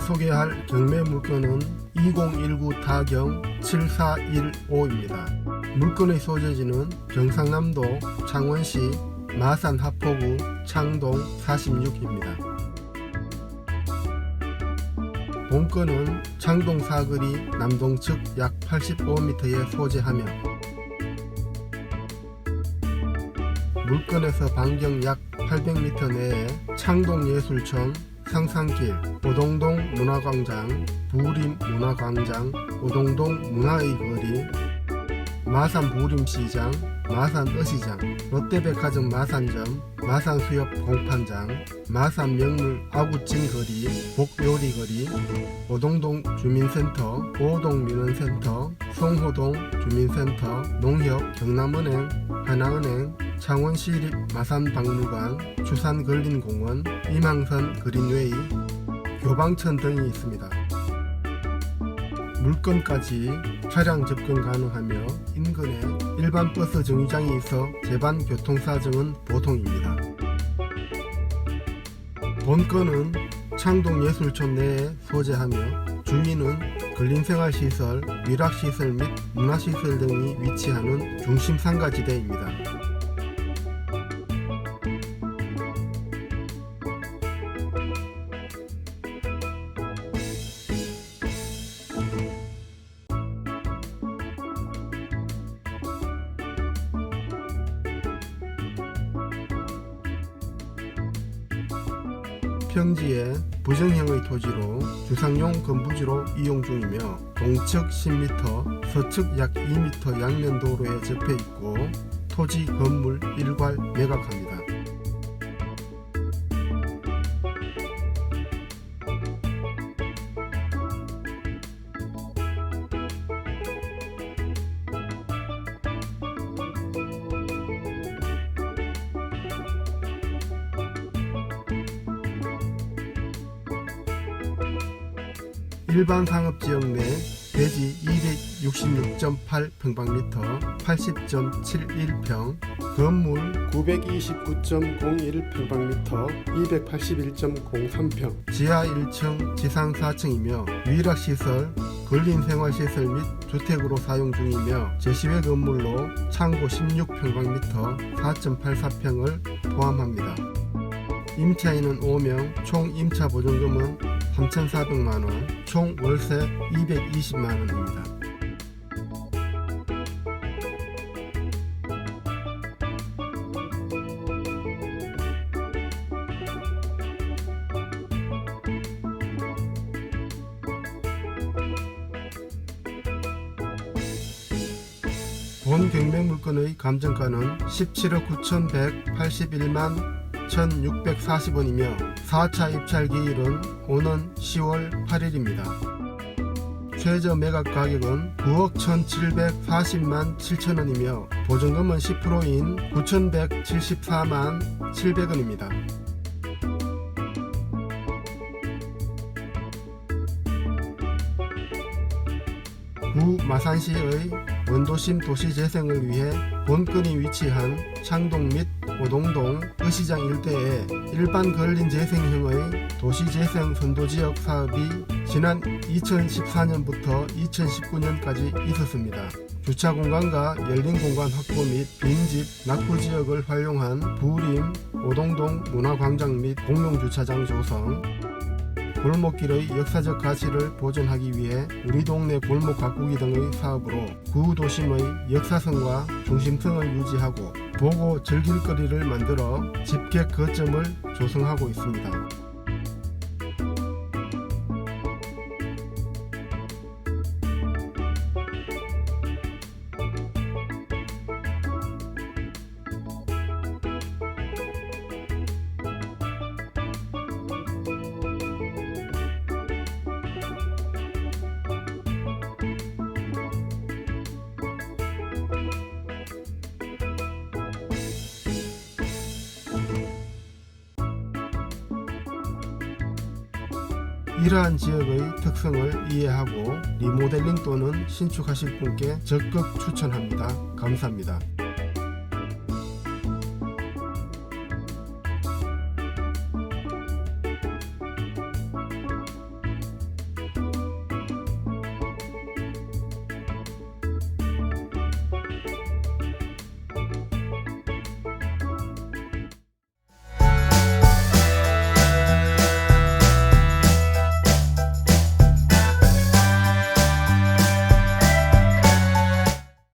소개할 경매 물건은 2019 타경 7415입니다. 물건의 소재지는 경상남도 창원시 마산 하포구 창동 46입니다. 본건은 창동 사거리 남동측 약 85m에 소재하며 물건에서 반경 약 800m 내에 창동예술촌, 상산길, 오동동 문화광장, 부림 문화광장, 오동동 문화의 거리, 마산 부림시장, 마산 어시장, 롯데백화점 마산점, 마산수협 공판장, 마산 명물 아구찜 거리, 복요리 거리, 오동동 주민센터, 오동 민원센터, 송호동 주민센터, 농협, 경남은행, 하나은행, 창원시 립 마산박물관, 주산근린공원, 이망선 그린웨이, 교방천 등이 있습니다. 물건까지 차량 접근 가능하며 인근에 일반 버스 정류장이 있어 제반 교통사정은 보통입니다. 본건은 창동예술촌 내에 소재하며 주위는 근린생활시설, 위락시설 및 문화시설 등이 위치하는 중심 상가지대입니다. 평지에 부정형의 토지로 주상용 건부지로 이용 중이며 동측 10m, 서측 약 2m 양면 도로에 접해 있고 토지 건물 일괄 매각합니다. 일반 상업지역 내 대지 266.8 평방미터 80.71평 건물 929.01 평방미터 281.03평 지하 1층 지상 4층이며 유일학시설 근린생활시설 및 주택으로 사용 중이며 제시외 건물로 창고 16평방미터 4.84평을 포함합니다. 임차인은 5명, 총 임차 보증금은 3,400만원, 총 월세 220만원입니다. 본 경매 물건의 감정가는 17억 9,181만 1,640원이며 4차 입찰 기일은 오는 10월 8일입니다. 최저 매각 가격은 9억 1,740만 7천원이며 보증금은 10%인 9,174만 700원입니다. 구 마산시의 원도심 도시 재생을 위해 본건이 위치한 창동 및 오동동 의시장 일대에 일반 근린 재생형의 도시재생 선도지역 사업이 지난 2014년부터 2019년까지 있었습니다. 주차 공간과 열린 공간 확보 및 빈집, 낙후 지역을 활용한 부림, 오동동 문화광장 및 공용 주차장 조성, 골목길의 역사적 가치를 보존하기 위해 우리 동네 골목 가꾸기 등의 사업으로 구도심의 역사성과 중심성을 유지하고 보고 즐길 거리를 만들어 집객 거점을 조성하고 있습니다. 이러한 지역의 특성을 이해하고 리모델링 또는 신축하실 분께 적극 추천합니다. 감사합니다.